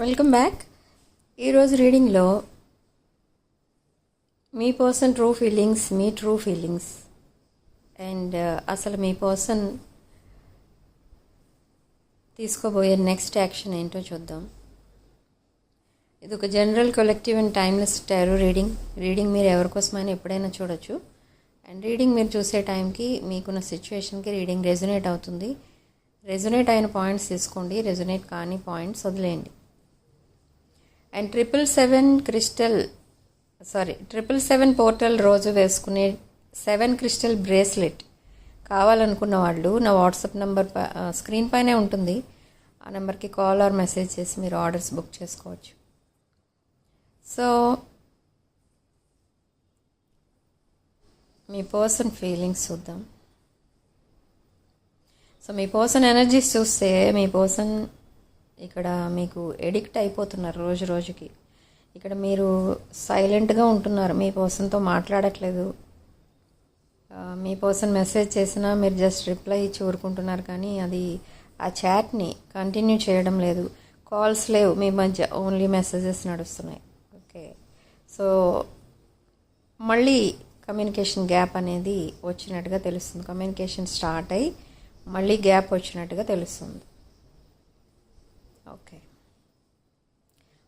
Welcome back ఈరోజు రీడింగ్లో మీ పర్సన్ ట్రూ ఫీలింగ్స్ మీ ట్రూ ఫీలింగ్స్ అండ్ అసలు మీ పర్సన్ తీసుకోబోయే నెక్స్ట్ యాక్షన్ ఏంటో చూద్దాం. ఇది ఒక general collective and timeless tarot reading reading మీరు ఎవరికోసమైనా ఎప్పుడైనా చూడొచ్చు. అండ్ రీడింగ్ మీరు చూసే టైంకి మీకున్న సిచ్యువేషన్కి రీడింగ్ రెజొనేట్ అవుతుంది. రెజొనేట్ అయిన పాయింట్స్ తీసుకోండి. రెజొనేట్ కాని పాయింట్స్ వదిలేయండి. And triple seven crystal sorry triple seven portal రోజు వేసుకునే సెవెన్ క్రిస్టల్ బ్రేస్లెట్ కావాలనుకున్న వాళ్ళు నా వాట్సాప్ నెంబర్ స్క్రీన్ పైనే ఉంటుంది. ఆ నెంబర్కి కాల్ ఆర్ మెసేజ్ చేసి మీరు ఆర్డర్స్ బుక్ చేసుకోవచ్చు. సో మీ పర్సన్ ఫీలింగ్స్ చూద్దాం. సో మీ పర్సన్ ఎనర్జీస్ చూస్తే మీ పర్సన్ ఇక్కడ మీకు ఎడిక్ట్ అయిపోతున్నారు రోజు రోజుకి. ఇక్కడ మీరు సైలెంట్గా ఉంటున్నారు. మీ పర్సన్తో మాట్లాడట్లేదు. మీ పర్సన్ మెసేజ్ చేసినా మీరు జస్ట్ రిప్లై ఇచ్చి ఊరుకుంటున్నారు కానీ అది ఆ చాట్ని కంటిన్యూ చేయడం లేదు. కాల్స్ లేవు. మీ మధ్య ఓన్లీ మెసేజెస్ నడుస్తున్నాయి. ఓకే సో మళ్ళీ కమ్యూనికేషన్ గ్యాప్ అనేది వచ్చినట్టుగా తెలుస్తుంది. కమ్యూనికేషన్ స్టార్ట్ అయ్యి మళ్ళీ గ్యాప్ వచ్చినట్టుగా తెలుస్తుంది. ఓకే.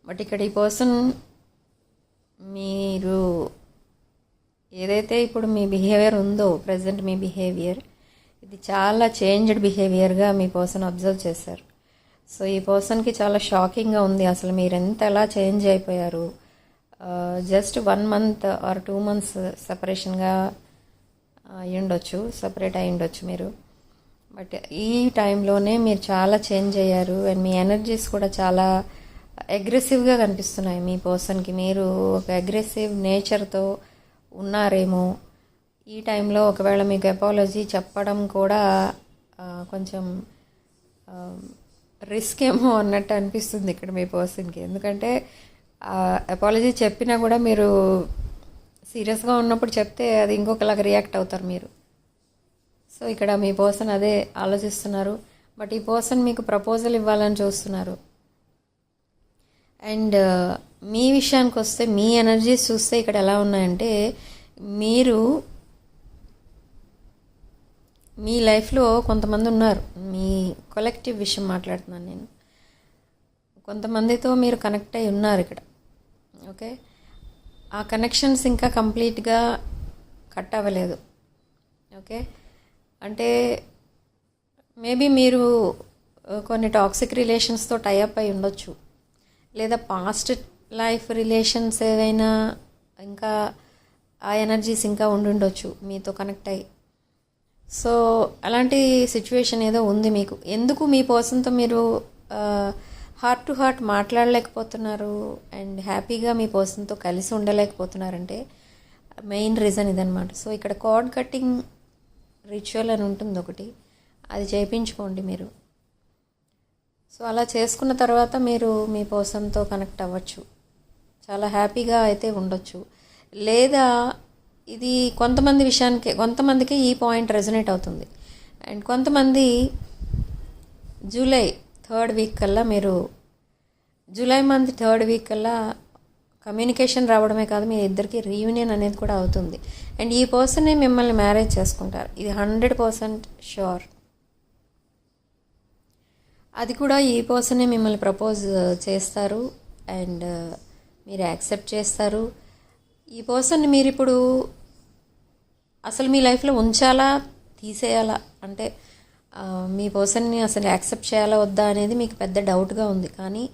బట్ ఇక్కడ ఈ పర్సన్ మీరు ఏదైతే ఇప్పుడు మీ బిహేవియర్ ఉందో ప్రజెంట్ మీ బిహేవియర్ ఇది చాలా చేంజ్డ్ బిహేవియర్గా మీ పర్సన్ అబ్జర్వ్ చేశారు. సో ఈ పర్సన్కి చాలా షాకింగ్గా ఉంది. అసలు మీరు ఎంత ఎలా చేంజ్ అయిపోయారు? Just one month or two months సపరేషన్గా అయ్యుండొచ్చు. సపరేట్ అయ్యుండొచ్చు మీరు. బట్ ఈ టైంలోనే మీరు చాలా చేంజ్ అయ్యారు అండ్ మీ ఎనర్జీస్ కూడా చాలా అగ్రెసివ్గా కనిపిస్తున్నాయి మీ పర్సన్కి. మీరు ఒక అగ్రెసివ్ నేచర్తో ఉన్నారేమో. ఈ టైంలో ఒకవేళ మీకు అపాలజీ చెప్పడం కూడా కొంచెం రిస్క్ ఏమో అన్నట్టు అనిపిస్తుంది ఇక్కడ మీ పర్సన్కి. ఎందుకంటే అపాలజీ చెప్పినా కూడా మీరు సీరియస్గా ఉన్నప్పుడు చెప్తే అది ఇంకొకలాగా రియాక్ట్ అవుతారు మీరు. సో ఇక్కడ మీ పర్సన్ అదే ఆలోచిస్తున్నారు. బట్ ఈ పర్సన్ మీకు ప్రపోజల్ ఇవ్వాలని చూస్తున్నారు. అండ్ uh, మీ విషయానికి వస్తే మీ ఎనర్జీస్ చూస్తే ఇక్కడ ఎలా ఉన్నాయంటే మీరు మీ లైఫ్లో కొంతమంది ఉన్నారు. మీ కలెక్టివ్ విషయం మాట్లాడుతున్నాను నేను. కొంతమందితో మీరు కనెక్ట్ అయి ఉన్నారు ఇక్కడ. ఓకే ఆ కనెక్షన్స్ ఇంకా కంప్లీట్గా కట్ అవ్వలేదు. ఓకే అంటే మేబీ మీరు కొన్ని టాక్సిక్ రిలేషన్స్తో టైఅప్ అయి ఉండొచ్చు. లేదా పాస్ట్ లైఫ్ రిలేషన్స్ ఏవైనా ఇంకా ఆ ఎనర్జీస్ ఇంకా ఉండుండొచ్చు మీతో కనెక్ట్ అయ్యి సో అలాంటి సిచ్యువేషన్ ఏదో ఉంది మీకు. ఎందుకు మీ పర్సన్తో మీరు హార్ట్ టు హార్ట్ మాట్లాడలేకపోతున్నారు అండ్ హ్యాపీగా మీ పర్సన్తో కలిసి ఉండలేకపోతున్నారంటే మెయిన్ రీజన్ ఇదనమాట సో ఇక్కడ కార్డ్ కట్టింగ్ రిచువల్ అని ఉంటుంది ఒకటి. అది చేయించుకోండి మీరు. సో అలా చేసుకున్న తర్వాత మీరు మీ పోసంతో కనెక్ట్ అవ్వచ్చు. చాలా హ్యాపీగా అయితే ఉండొచ్చు. లేదా ఇది కొంతమంది విషయానికి కొంతమందికి ఈ పాయింట్ రెజనేట్ అవుతుంది. అండ్ కొంతమంది జూలై థర్డ్ వీక్ కల్లా మీరు జూలై మంత్ థర్డ్ వీక్ కల్లా కమ్యూనికేషన్ రావడమే కాదు మీ ఇద్దరికి రీయూనియన్ అనేది కూడా అవుతుంది. అండ్ ఈ పర్సనే మిమ్మల్ని మ్యారేజ్ చేసుకుంటారు. ఇది హండ్రెడ్ పర్సెంట్ షూర్ అది కూడా ఈ పర్సనే మిమ్మల్ని ప్రపోజ్ చేస్తారు అండ్ మీరు యాక్సెప్ట్ చేస్తారు. ఈ పర్సన్ని మీరు ఇప్పుడు అసలు మీ లైఫ్లో ఉంచాలా తీసేయాలా? అంటే మీ పర్సన్ని అసలు యాక్సెప్ట్ చేయాలా వద్దా అనేది మీకు పెద్ద డౌట్గా ఉంది. కానీ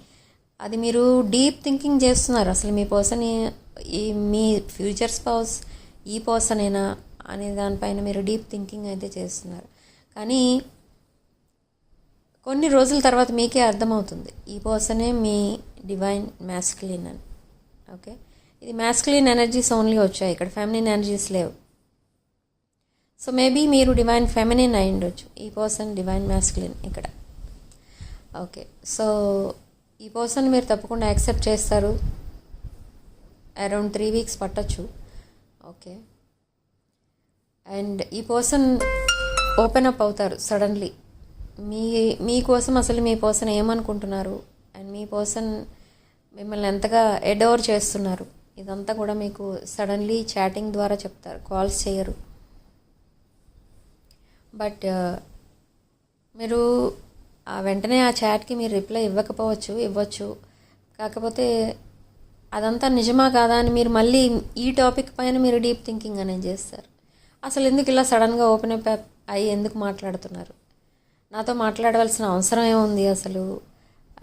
అది మీరు డీప్ థింకింగ్ చేస్తున్నారు. అసలు మీ పర్సన్ ఈ మీ ఫ్యూచర్ స్పౌస్ ఈ పర్సనేనా అనే దానిపైన మీరు డీప్ థింకింగ్ అయితే చేస్తున్నారు. కానీ కొన్ని రోజుల తర్వాత మీకే అర్థమవుతుంది. ఈ పర్సనే మీ డివైన్ మ్యాస్క్లిన్ అని. ఓకే? ఇది మ్యాస్క్లిన్ ఎనర్జీస్ ఓన్లీ వచ్చాయి. ఇక్కడ ఫెమినిన్ ఎనర్జీస్ లేవు. సో మేబీ మీరు డివైన్ ఫెమినిన్ అయి ఉండొచ్చు ఈ పర్సన్ డివైన్ మ్యాస్క్లిన్ ఇక్కడ. ఓకే? సో ఈ పర్సన్ మీరు తప్పకుండా యాక్సెప్ట్ చేస్తారు. అరౌండ్ త్రీ వీక్స్ పట్టచ్చు. ఓకే. అండ్ ఈ పర్సన్ ఓపెన్ అప్ అవుతారు సడన్లీ. మీ మీకోసం అసలు మీ పర్సన్ ఏమనుకుంటున్నారు? అండ్ మీ పర్సన్ మిమ్మల్ని ఎంతగా ఎడోర్ చేస్తున్నారు? ఇదంతా కూడా మీకు సడన్లీ చాటింగ్ ద్వారా చెప్తారు. కాల్స్ చేయరు. బట్ మీరు వెంటనే ఆ చాట్కి మీరు రిప్లై ఇవ్వకపోవచ్చు ఇవ్వచ్చు. కాకపోతే అదంతా నిజమా కాదా అని మీరు మళ్ళీ ఈ టాపిక్ పైన మీరు డీప్ థింకింగ్ అనేది చేస్తారు. అసలు ఎందుకు ఇలా సడన్గా ఓపెన్ అప్ అయ్యి ఎందుకు మాట్లాడుతున్నారు? నాతో మాట్లాడవలసిన అవసరం ఏముంది అసలు?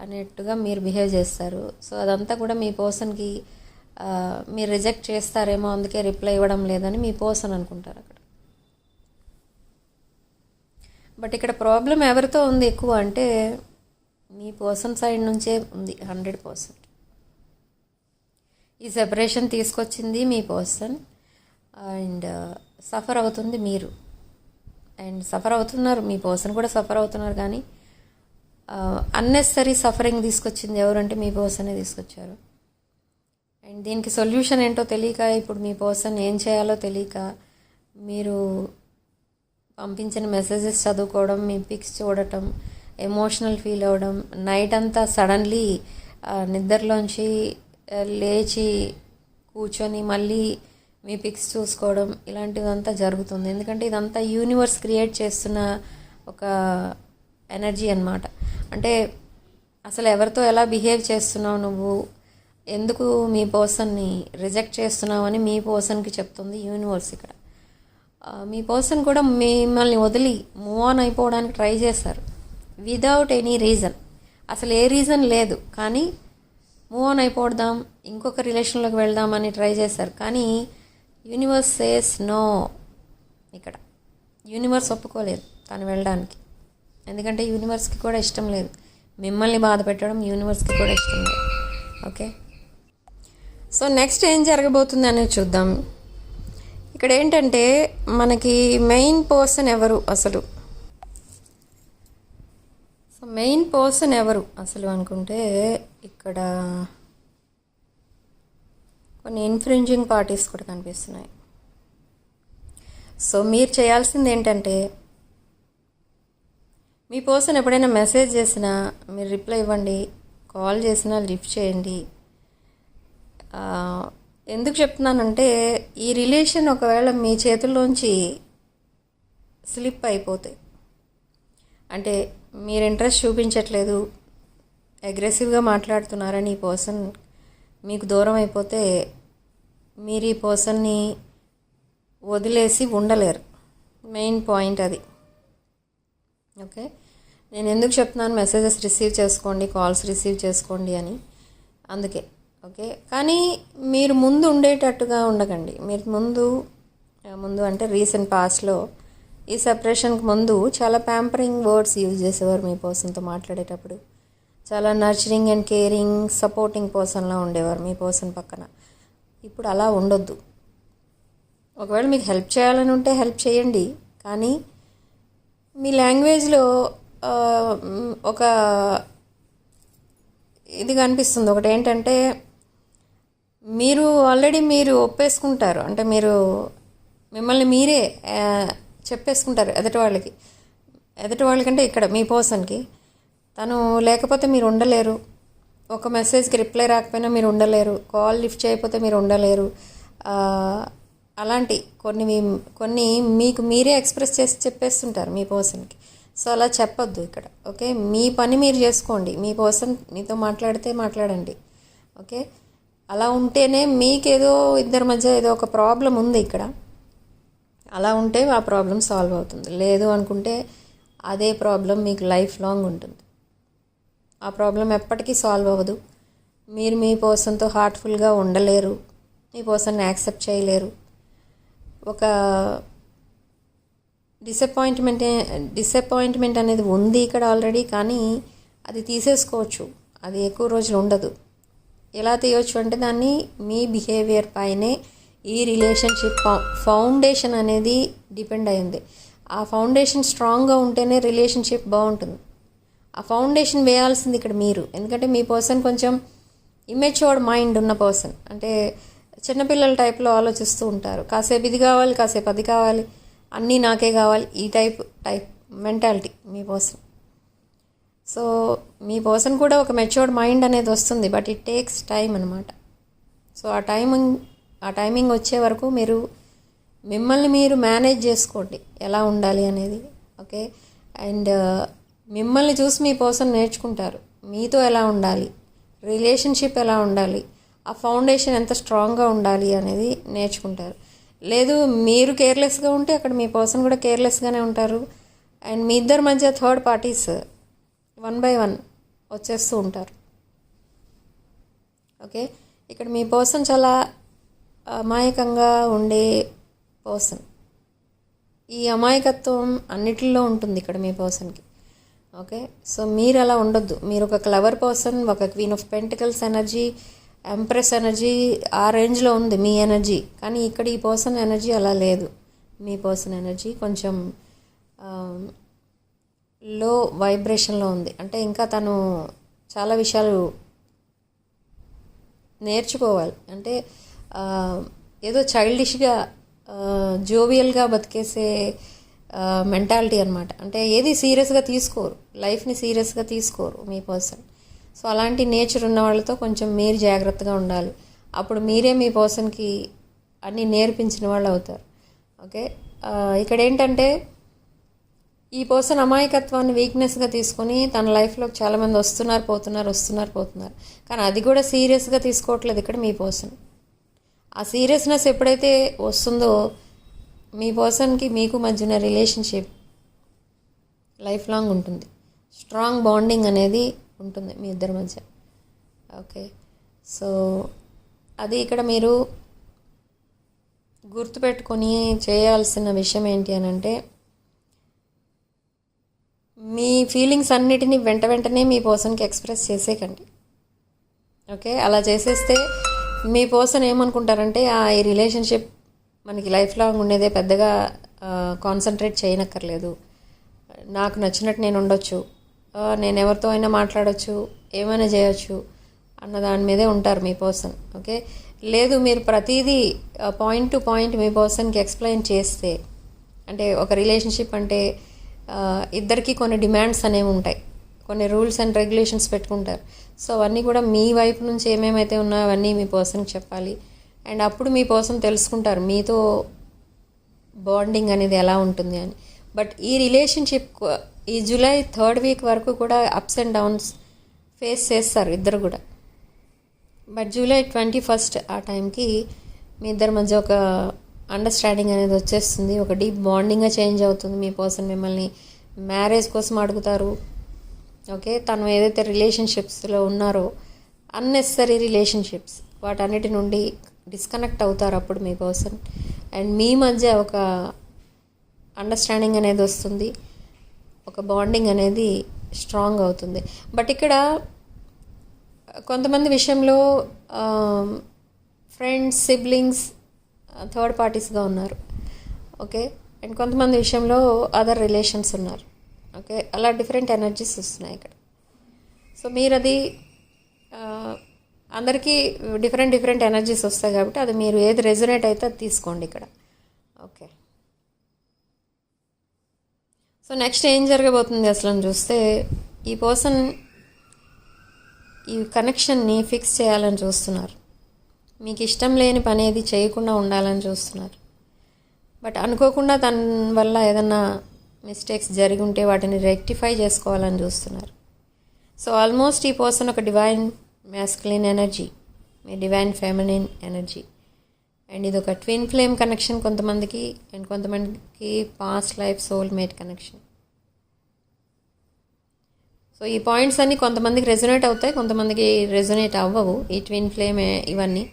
అనేట్టుగా మీరు బిహేవ్ చేస్తారు. సో అదంతా కూడా మీ పర్సన్కి మీరు రిజెక్ట్ చేస్తారేమో అందుకే రిప్లై ఇవ్వడం లేదని మీ పర్సన్ అనుకుంటారు అక్కడ. బట్ ఇక్కడ ప్రాబ్లం ఎవరితో ఉంది ఎక్కువ అంటే మీ పర్సన్ సైడ్ నుంచే ఉంది హండ్రెడ్ పర్సెంట్. ఈ సెపరేషన్ తీసుకొచ్చింది మీ పర్సన్ అండ్ uh, సఫర్ అవుతుంది మీరు. అండ్ సఫర్ అవుతున్నారు మీ పర్సన్ కూడా సఫర్ అవుతున్నారు కానీ uh, అన్నెసరీ సఫరింగ్ తీసుకొచ్చింది ఎవరంటే మీ పర్సనే తీసుకొచ్చారు. అండ్ దీనికి సొల్యూషన్ ఏంటో తెలియక ఇప్పుడు మీ పర్సన్ ఏం చేయాలో తెలియక మీరు పంపించిన మెసేజెస్ చదువుకోవడం మీ పిక్స్ చూడటం ఎమోషనల్ ఫీల్ అవ్వడం నైట్ అంతా సడన్లీ నిద్రలోంచి లేచి కూర్చొని మళ్ళీ మీ పిక్స్ చూసుకోవడం ఇలాంటిదంతా జరుగుతుంది. ఎందుకంటే ఇదంతా యూనివర్స్ క్రియేట్ చేస్తున్న ఒక ఎనర్జీ అన్నమాట. అంటే అసలు ఎవరితో ఎలా బిహేవ్ చేస్తున్నావు నువ్వు? ఎందుకు మీ పర్సన్ని రిజెక్ట్ చేస్తున్నావు అని మీ పర్సన్కి చెప్తుంది యూనివర్స్ ఇక్కడ. మీ పర్సన్ కూడా మిమ్మల్ని వదిలి మూవ్ ఆన్ అయిపోవడానికి ట్రై చేశారు విదౌట్ ఎనీ రీజన్ అసలు ఏ రీజన్ లేదు. కానీ మూవ్ ఆన్ అయిపోదాం ఇంకొక రిలేషన్లోకి వెళ్దామని ట్రై చేశారు కానీ యూనివర్స్ సేస్ నో ఇక్కడ. యూనివర్స్ ఒప్పుకోలేదు తను వెళ్ళడానికి. ఎందుకంటే యూనివర్స్కి కూడా ఇష్టం లేదు. మిమ్మల్ని బాధ పెట్టడం యూనివర్స్కి కూడా ఇష్టం లేదు. ఓకే సో నెక్స్ట్ ఏం జరగబోతుంది అనేది చూద్దాం. ఇక్కడ ఏంటంటే మనకి మెయిన్ పర్సన్ ఎవరు అసలు? సో మెయిన్ పర్సన్ ఎవరు అసలు అనుకుంటే ఇక్కడ కొన్ని ఇన్ఫ్రింజింగ్ పార్టీస్ కూడా కనిపిస్తున్నాయి. సో మీరు చేయాల్సింది ఏంటంటే మీ పర్సన్ ఎప్పుడైనా మెసేజ్ చేసినా మీరు రిప్లై ఇవ్వండి కాల్ చేసినా లిఫ్ట్ చేయండి. ఎందుకు చెప్తున్నానంటే ఈ రిలేషన్ ఒకవేళ మీ చేతుల్లోంచి స్లిప్ అయిపోతే అంటే మీరు ఇంట్రెస్ట్ చూపించట్లేదు అగ్రెసివ్గా మాట్లాడుతున్నారని ఈ పర్సన్ మీకు దూరం అయిపోతే మీరు ఈ పర్సన్ని వదిలేసి ఉండలేరు. మెయిన్ పాయింట్ అది. ఓకే? నేను ఎందుకు చెప్తున్నాను మెసేజెస్ రిసీవ్ చేసుకోండి కాల్స్ రిసీవ్ చేసుకోండి అని. అందుకే. ఓకే? కానీ మీరు ముందు ఉండేటట్టుగా ఉండకండి. మీరు ముందు ముందు అంటే రీసెంట్ పాస్ట్లో ఈ సెపరేషన్కి ముందు చాలా ప్యాంపరింగ్ వర్డ్స్ యూజ్ చేసేవారు మీ పర్సన్తో మాట్లాడేటప్పుడు. చాలా నర్చరింగ్ అండ్ కేరింగ్ సపోర్టింగ్ పర్సన్లా ఉండేవారు మీ పర్సన్ పక్కన. ఇప్పుడు అలా ఉండొద్దు. ఒకవేళ మీకు హెల్ప్ చేయాలని ఉంటే హెల్ప్ చేయండి. కానీ మీ లాంగ్వేజ్లో ఒక ఇది కనిపిస్తుంది. ఒకటి ఏంటంటే మీరు ఆల్రెడీ మీరు ఒప్పేసుకుంటారు. అంటే మీరు మిమ్మల్ని మీరే చెప్పేసుకుంటారు ఎదుటి వాళ్ళకి. ఎదుటి వాళ్ళకంటే ఇక్కడ మీ పర్సన్కి. తను లేకపోతే మీరు ఉండలేరు. ఒక మెసేజ్కి రిప్లై రాకపోయినా మీరు ఉండలేరు. కాల్ లిఫ్ట్ చేయకపోతే మీరు ఉండలేరు. అలాంటి కొన్ని కొన్ని మీకు మీరే ఎక్స్ప్రెస్ చేసి చెప్పేస్తుంటారు మీ పర్సన్కి. సో అలా చెప్పొద్దు ఇక్కడ. ఓకే? మీ పని మీరు చేసుకోండి. మీ పర్సన్ మీతో మాట్లాడితే మాట్లాడండి. ఓకే? అలా ఉంటేనే మీకేదో ఇద్దరి మధ్య ఏదో ఒక ప్రాబ్లం ఉంది ఇక్కడ. అలా ఉంటే ఆ ప్రాబ్లం సాల్వ్ అవుతుంది. లేదు అనుకుంటే అదే ప్రాబ్లం మీకు లైఫ్ లాంగ్ ఉంటుంది. ఆ ప్రాబ్లం ఎప్పటికీ సాల్వ్ అవ్వదు. మీరు మీ పర్సన్తో హార్ట్ఫుల్గా ఉండలేరు. మీ పర్సన్ని యాక్సెప్ట్ చేయలేరు. ఒక డిసప్పాయింట్మెంట్ డిసప్పాయింట్మెంట్ అనేది ఉంది ఇక్కడ ఆల్రెడీ కానీ అది తీసేసుకోవచ్చు. అది ఎక్కువ రోజులు ఉండదు. ఎలా తీయవచ్చు అంటే దాన్ని మీ బిహేవియర్ పైనే ఈ రిలేషన్షిప్ ఫౌండేషన్ అనేది డిపెండ్ అయింది ఆ ఫౌండేషన్ స్ట్రాంగ్గా ఉంటేనే రిలేషన్షిప్ బాగుంటుంది. ఆ ఫౌండేషన్ వేయాల్సింది ఇక్కడ మీరు. ఎందుకంటే మీ పర్సన్ కొంచెం ఇమ్మెచ్యూర్డ్ మైండ్ ఉన్న పర్సన్. అంటే చిన్నపిల్లల టైప్లో ఆలోచిస్తూ ఉంటారు. కాసేపు ఇది కావాలి కాసేపు అది కావాలి అన్నీ నాకే కావాలి ఈ టైప్ టైప్ మెంటాలిటీ మీ పర్సన్. సో మీ పర్సన్ కూడా ఒక మెచ్యూర్డ్ మైండ్ అనేది వస్తుంది బట్ ఇట్ టేక్స్ టైం అనమాట సో ఆ టైమింగ్ ఆ టైమింగ్ వచ్చే వరకు మీరు మిమ్మల్ని మీరు మేనేజ్ చేసుకోండి ఎలా ఉండాలి అనేది ఓకే అండ్ uh, మిమ్మల్ని చూసి మీ పర్సన్ నేర్చుకుంటారు మీతో ఎలా ఉండాలి రిలేషన్షిప్ ఎలా ఉండాలి ఆ ఫౌండేషన్ ఎంత స్ట్రాంగ్గా ఉండాలి అనేది నేర్చుకుంటారు. లేదు మీరు కేర్లెస్గా ఉంటే అక్కడ మీ పర్సన్ కూడా కేర్లెస్గానే ఉంటారు. అండ్ మీ ఇద్దరి మధ్య third parties one by one వచ్చేస్తూ ఉంటారు. ఓకే? ఇక్కడ మీ పర్సన్ చాలా అమాయకంగా ఉండే పర్సన్ ఈ అమాయకత్వం అన్నిటిలో ఉంటుంది ఇక్కడ మీ పర్సన్కి ఓకే? సో మీరు అలా ఉండొద్దు. మీరు ఒక క్లవర్ పర్సన్ ఒక queen of pentacles energy empress energy ఆ రేంజ్లో ఉంది మీ ఎనర్జీ కానీ ఇక్కడ ఈ పర్సన్ ఎనర్జీ అలా లేదు. మీ పర్సన్ ఎనర్జీ కొంచెం లో వైబ్రేషన్లో ఉంది. అంటే ఇంకా తను చాలా విషయాలు నేర్చుకోవాలి. అంటే ఏదో చైల్డిష్గా జోవియల్గా బతికేసే మెంటాలిటీ అనమాట అంటే ఏది సీరియస్గా తీసుకోరు. లైఫ్ని సీరియస్గా తీసుకోరు మీ పర్సన్ సో అలాంటి నేచర్ ఉన్న వాళ్ళతో కొంచెం మీరు జాగ్రత్తగా ఉండాలి. అప్పుడు మీరే మీ పర్సన్కి అన్నీ నేర్పించిన వాళ్ళు అవుతారు. ఓకే? ఇక్కడ ఏంటంటే ఈ పర్సన్ అమాయకత్వాన్ని వీక్నెస్గా తీసుకొని తన లైఫ్లోకి చాలామంది వస్తున్నారు పోతున్నారు వస్తున్నారు పోతున్నారు. కానీ అది కూడా సీరియస్గా తీసుకోవట్లేదు ఇక్కడ మీ పర్సన్. ఆ సీరియస్నెస్ ఎప్పుడైతే వస్తుందో మీ పర్సన్కి మీకు మధ్యన రిలేషన్షిప్ లైఫ్ లాంగ్ ఉంటుంది. స్ట్రాంగ్ బాండింగ్ అనేది ఉంటుంది మీ ఇద్దరి మధ్య. ఓకే. సో అది ఇక్కడ మీరు గుర్తుపెట్టుకొని చేయాల్సిన విషయం ఏంటి అని అంటే మీ ఫీలింగ్స్ అన్నిటినీ వెంట వెంటనే మీ పర్సన్కి ఎక్స్ప్రెస్ చేసేయకండి ఓకే అలా చేసేస్తే మీ పర్సన్ ఏమనుకుంటారంటే ఆ ఈ రిలేషన్షిప్ మనకి లైఫ్ లాంగ్ ఉండేదే పెద్దగా కాన్సన్ట్రేట్ చేయనక్కర్లేదు. నాకు నచ్చినట్టు నేను ఉండొచ్చు. నేను ఎవరితో అయినా మాట్లాడొచ్చు ఏమైనా చేయొచ్చు అన్న దాని మీదే ఉంటారు మీ పర్సన్ ఓకే లేదు మీరు ప్రతిదీ పాయింట్ టు పాయింట్ మీ పర్సన్కి ఎక్స్ప్లెయిన్ చేస్తే అంటే ఒక రిలేషన్షిప్ అంటే ఇద్దరికి కొన్ని డిమాండ్స్ అనేవి ఉంటాయి. కొన్ని రూల్స్ అండ్ రెగ్యులేషన్స్ పెట్టుకుంటారు. సో అవన్నీ కూడా మీ వైపు నుంచి ఏమేమైతే ఉన్నాయో అవన్నీ మీ పర్సన్కి చెప్పాలి. అండ్ అప్పుడు మీ పర్సన్ తెలుసుకుంటారు మీతో బాండింగ్ అనేది ఎలా ఉంటుంది అని. బట్ ఈ రిలేషన్షిప్ ఈ జూలై థర్డ్ వీక్ వరకు కూడా అప్స్ అండ్ డౌన్స్ ఫేస్ చేస్తారు ఇద్దరు కూడా. బట్ జూలై ట్వంటీ ఫస్ట్ ఆ టైంకి మీ ఇద్దరి మధ్య ఒక అండర్స్టాండింగ్ అనేది వచ్చేస్తుంది. ఒక డీప్ బాండింగ్గా చేంజ్ అవుతుంది. మీ పర్సన్ మిమ్మల్ని మ్యారేజ్ కోసం అడుగుతారు. ఓకే తను ఏదైతే రిలేషన్షిప్స్లో ఉన్నారో అన్నెసరీ రిలేషన్షిప్స్ వాటన్నిటి నుండి డిస్కనెక్ట్ అవుతారు అప్పుడు మీ పర్సన్ అండ్ మీ మధ్య ఒక అండర్స్టాండింగ్ అనేది వస్తుంది. ఒక బాండింగ్ అనేది స్ట్రాంగ్ అవుతుంది. బట్ ఇక్కడ కొంతమంది విషయంలో um, ఫ్రెండ్స్ సిబ్లింగ్స్ థర్డ్ పార్టీస్గా ఉన్నారు. ఓకే అండ్ కొంతమంది విషయంలో అదర్ రిలేషన్స్ ఉన్నారు. ఓకే అలా డిఫరెంట్ ఎనర్జీస్ వస్తున్నాయి ఇక్కడ. సో మీరు అది అందరికీ డిఫరెంట్ డిఫరెంట్ ఎనర్జీస్ వస్తాయి కాబట్టి అది మీరు ఏది రెజొనేట్ అయితే అది తీసుకోండి ఇక్కడ. ఓకే సో నెక్స్ట్ ఏం జరగబోతుంది అసలు అని చూస్తే ఈ పర్సన్ ఈ కనెక్షన్ని ఫిక్స్ చేయాలని చూస్తున్నారు. మీకు ఇష్టం లేని పని ఏది చేయకుండా ఉండాలని చూస్తున్నారు. బట్ అనుకోకుండా తన వల్ల ఏదన్నా మిస్టేక్స్ జరిగి ఉంటే వాటిని రెక్టిఫై చేసుకోవాలని చూస్తున్నారు. సో ఆల్మోస్ట్ ఈ పర్సన్ ఒక డివైన్ మ్యాస్కులిన్ ఎనర్జీ మీ డివైన్ ఫెమినిన్ ఎనర్జీ. అండ్ ఇది ఒక ట్విన్ ఫ్లేమ్ కనెక్షన్ కొంతమందికి అండ్ కొంతమందికి past life soul mate connection. So ఈ పాయింట్స్ అన్నీ కొంతమందికి రెజొనేట్ అవుతాయి కొంతమందికి రెజొనేట్ అవ్వవు. ఈ ట్విన్ ఫ్లేమ్ ఇవన్నీ.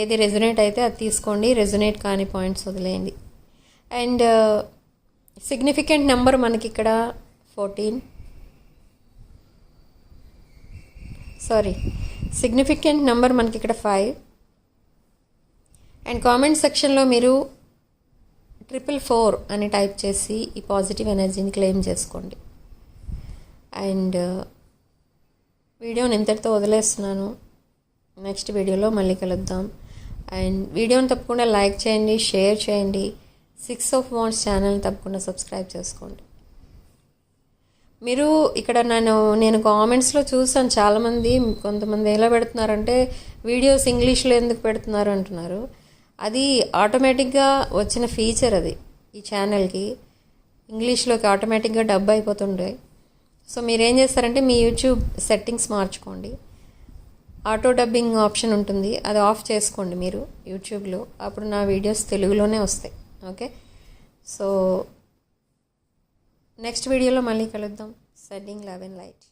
ఏది రెజొనేట్ అయితే అది తీసుకోండి రెజొనేట్ కాని పాయింట్స్ వదిలేయండి. అండ్ uh, సిగ్నిఫికెంట్ నెంబర్ మనకి ఇక్కడ ఫోర్టీన్. సారీ సిగ్నిఫికెంట్ నెంబర్ మనకి ఇక్కడ ఫైవ్. అండ్ కామెంట్ సెక్షన్లో మీరు ట్రిపుల్ ఫోర్ అని టైప్ చేసి ఈ పాజిటివ్ ఎనర్జీని క్లెయిమ్ చేసుకోండి. అండ్ uh, వీడియోని ఇంతటితో వదిలేస్తున్నాను. నెక్స్ట్ వీడియోలో మళ్ళీ కలుద్దాం. అండ్ వీడియోని తప్పకుండా లైక్ చేయండి షేర్ చేయండి. సిక్స్ ఆఫ్ వాన్స్ ఛానల్ తప్పకుండా సబ్స్క్రైబ్ చేసుకోండి. మీరు ఇక్కడ నేను నేను కామెంట్స్లో చూసాను చాలామంది కొంతమంది ఎలా పెడుతున్నారంటే వీడియోస్ ఇంగ్లీష్లో ఎందుకు పెడుతున్నారు? అంటున్నారు. అది ఆటోమేటిక్గా వచ్చిన ఫీచర్ అది ఈ ఛానల్కి. ఇంగ్లీష్లోకి ఆటోమేటిక్గా డబ్ అయిపోతుండే. సో మీరు ఏం చేస్తారంటే మీ యూట్యూబ్ సెట్టింగ్స్ మార్చుకోండి. ఆటో డబ్బింగ్ ఆప్షన్ ఉంటుంది. అది ఆఫ్ చేసుకోండి మీరు యూట్యూబ్లో. అప్పుడు నా వీడియోస్ తెలుగులోనే వస్తాయి. ఓకే? సో నెక్స్ట్ వీడియోలో మళ్ళీ కలుద్దాం. Setting eleven light